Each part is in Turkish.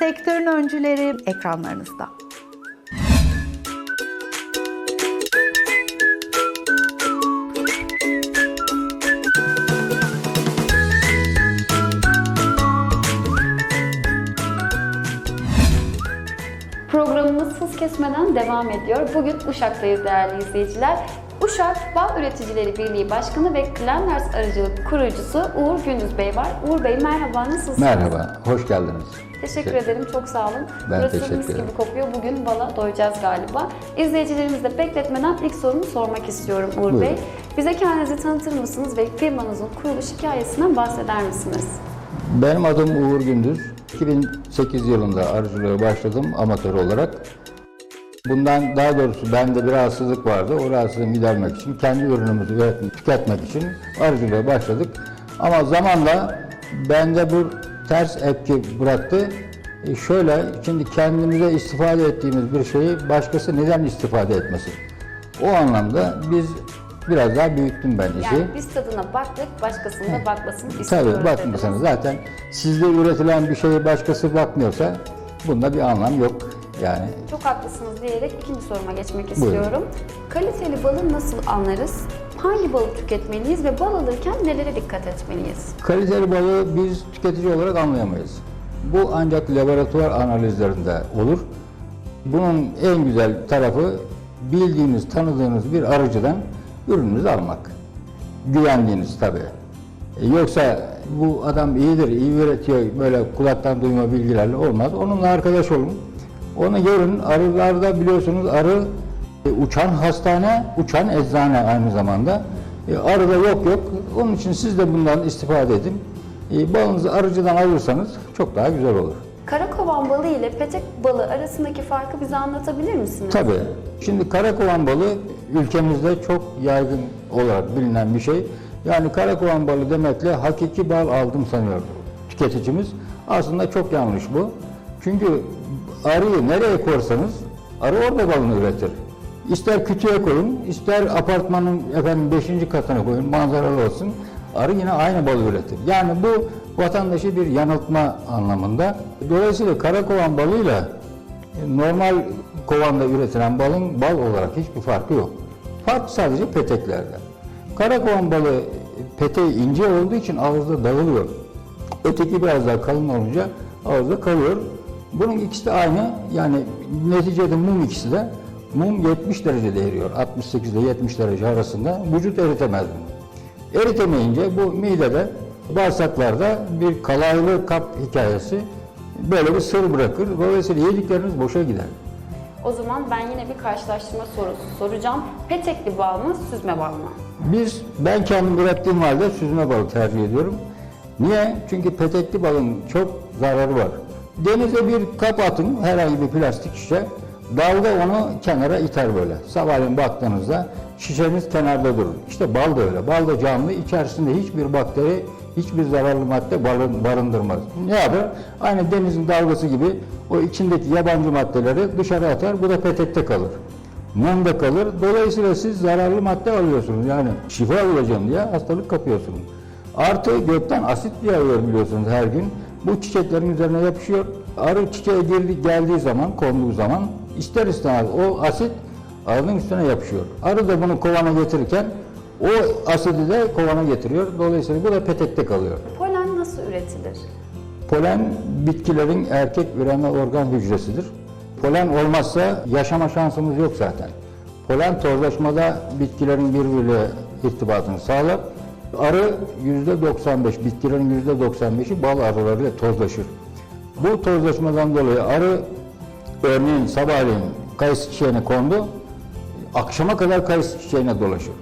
Sektörün öncüleri ekranlarınızda. Programımız hız kesmeden devam ediyor. Bugün Uşak'tayız değerli izleyiciler. Uşak Bal Üreticileri Birliği Başkanı ve Klenvers Arıcılık kurucusu Uğur Gündüz Bey var. Uğur Bey merhaba, nasılsınız? Merhaba, hoş geldiniz. Teşekkür ederim, çok sağ olun. Ben Burası teşekkür mis gibi ederim. kokuyor. Bugün bala doyacağız galiba. İzleyicilerimizi de bekletmeden ilk sorumu sormak istiyorum Uğur Buyurun. Bey. Bize kendinizi tanıtır mısınız ve firmanızın kuruluş hikayesinden bahseder misiniz? Benim adım Uğur Gündüz. 2008 yılında arıcılığa başladım amatör olarak. Bundan daha doğrusu bende bir rahatsızlık vardı. O rahatsızlığı gidermek için, kendi ürünümüzü üretmek, tüketmek için arıcılığa başladık. Ama zamanla bende bu ters etki bıraktı. E şöyle, şimdi kendimize istifade ettiğimiz bir şeyi başkası neden istifade etmesin? O anlamda biz biraz daha büyüttüm ben işi. Yani biz tadına baktık, başkasının da bakmasını istiyoruz Tabii bakmasanız zaten sizde üretilen bir şeye başkası bakmıyorsa bunda bir anlam yok yani. Çok haklısınız diyerek ikinci soruma geçmek Buyurun. istiyorum. Kaliteli balı nasıl anlarız? Hangi balı tüketmeliyiz ve bal alırken nelere dikkat etmeliyiz? Kaliteli balığı biz tüketici olarak anlayamayız. Bu ancak laboratuvar analizlerinde olur. Bunun en güzel tarafı bildiğiniz, tanıdığınız bir arıcıdan ürününüzü almak. Güvendiğiniz tabii. E, Yoksa bu adam iyidir, iyi üretiyor böyle kulaktan duyma bilgilerle olmaz. Onunla arkadaş olun. Onu görün. Arılarda biliyorsunuz arı uçan hastane, uçan eczane aynı zamanda. E, arıda yok yok. Onun için siz de bundan istifade edin. E, balınızı arıcıdan alırsanız çok daha güzel olur. Karakovan balı ile petek balı arasındaki farkı bize anlatabilir misiniz? Tabii. Şimdi karakovan balı ülkemizde çok yaygın olarak bilinen bir şey. Yani karakovan balı demekle hakiki bal aldım sanıyor tüketicimiz. Aslında çok yanlış bu. Çünkü arıyı nereye koysanız arı orada balını üretir. İster kütüğe koyun, ister apartmanın efendim 5. katına koyun, manzaralı olsun. Arı yine aynı balı üretir. Yani bu vatandaşı bir yanıltma anlamında. Dolayısıyla karakovan balıyla normal kovanda üretilen balın bal olarak hiçbir farkı yok. Fark sadece peteklerde. Karakovan balı peteği ince olduğu için ağızda dağılıyor. Öteki biraz daha kalın olunca ağızda kalıyor. Bunun ikisi de aynı. Yani neticede mum ikisi de mum 70 derecede eriyor. 68 ile 70 derece arasında. Vücut eritemez bunu. Eritemeyince bu midede, bağırsaklarda bir kalaylı kap hikayesi böyle bir sır bırakır. Dolayısıyla yedikleriniz boşa gider. O zaman ben yine bir karşılaştırma sorusu soracağım. Petekli bal mı, süzme bal mı? Biz, ben kendim ürettiğim halde süzme balık tercih ediyorum. Niye? Çünkü petekli balın çok zararı var. Denize bir kap atın, herhangi bir plastik şişe. Dalga onu kenara iter böyle. Sabahleyin baktığınızda şişeniz kenarda durur. İşte bal da öyle. Bal da canlı. İçerisinde hiçbir bakteri, hiçbir zararlı madde barın- barındırmaz. Ne yapar? Aynı denizin dalgası gibi o içindeki yabancı maddeleri dışarı atar. Bu da petekte kalır. Mumda kalır. Dolayısıyla siz zararlı madde alıyorsunuz. Yani şifa alacağım diye hastalık kapıyorsunuz. Artı gökten asit yağıyor biliyorsunuz her gün. Bu çiçeklerin üzerine yapışıyor. Arı çiçeğe girdi, geldiği zaman, konduğu zaman ister istemez o asit arının üstüne yapışıyor. Arı da bunu kovana getirirken o asidi de kovana getiriyor. Dolayısıyla bu da petekte kalıyor. Polen nasıl üretilir? Polen bitkilerin erkek üreme organ hücresidir. Polen olmazsa yaşama şansımız yok zaten. Polen tozlaşmada bitkilerin birbiriyle irtibatını sağlar. Arı %95, bitkilerin %95'i bal arılarıyla tozlaşır. Bu tozlaşmadan dolayı arı örneğin sabahleyin kayısı çiçeğine kondu, akşama kadar kayısı çiçeğine dolaşır.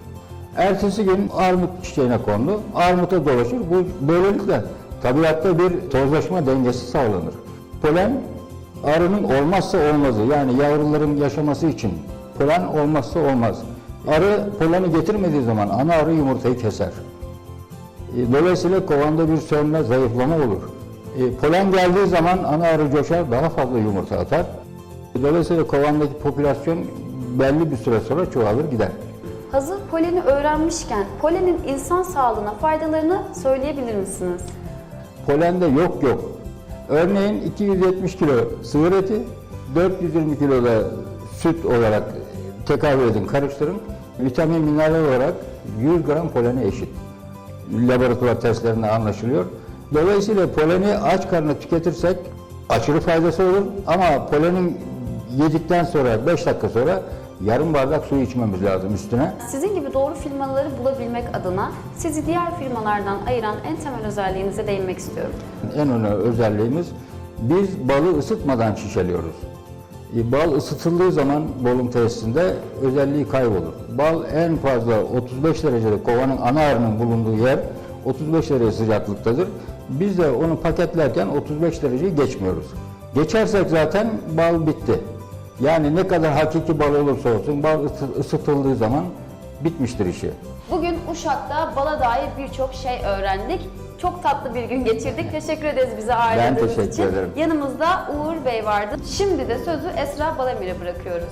Ertesi gün armut çiçeğine kondu, armuta dolaşır. Bu böylelikle tabiatta bir tozlaşma dengesi sağlanır. Polen arının olmazsa olmazı yani yavruların yaşaması için polen olmazsa olmaz. Arı poleni getirmediği zaman ana arı yumurtayı keser. E, Dolayısıyla kovanda bir sönme, zayıflama olur. E, polen geldiği zaman ana arı coşar, daha fazla yumurta atar. Dolayısıyla kovandaki popülasyon belli bir süre sonra çoğalır gider. Hazır poleni öğrenmişken polenin insan sağlığına faydalarını söyleyebilir misiniz? Polende yok yok. Örneğin 270 kilo sığır eti, 420 kilo da süt olarak tekabül edin, karıştırın. Vitamin, mineral olarak 100 gram polene eşit. Laboratuvar testlerinde anlaşılıyor. Dolayısıyla poleni aç karnına tüketirsek aşırı faydası olur ama polenin yedikten sonra 5 dakika sonra yarım bardak su içmemiz lazım üstüne. Sizin gibi doğru firmaları bulabilmek adına sizi diğer firmalardan ayıran en temel özelliğinize değinmek istiyorum. En önemli özelliğimiz biz balı ısıtmadan şişeliyoruz. E, Bal ısıtıldığı zaman bolum tesisinde özelliği kaybolur. Bal en fazla 35 derecede kovanın ana arının bulunduğu yer 35 derece sıcaklıktadır. Biz de onu paketlerken 35 dereceyi geçmiyoruz. Geçersek zaten bal bitti. Yani ne kadar hakiki bal olursa olsun bal ısı- ısıtıldığı zaman bitmiştir işi. Bugün Uşak'ta bala dair birçok şey öğrendik. Çok tatlı bir gün geçirdik. Teşekkür ederiz bize ağırladığınız teşekkür için. ederim. Yanımızda Uğur Bey vardı. Şimdi de sözü Esra Balamir'e bırakıyoruz.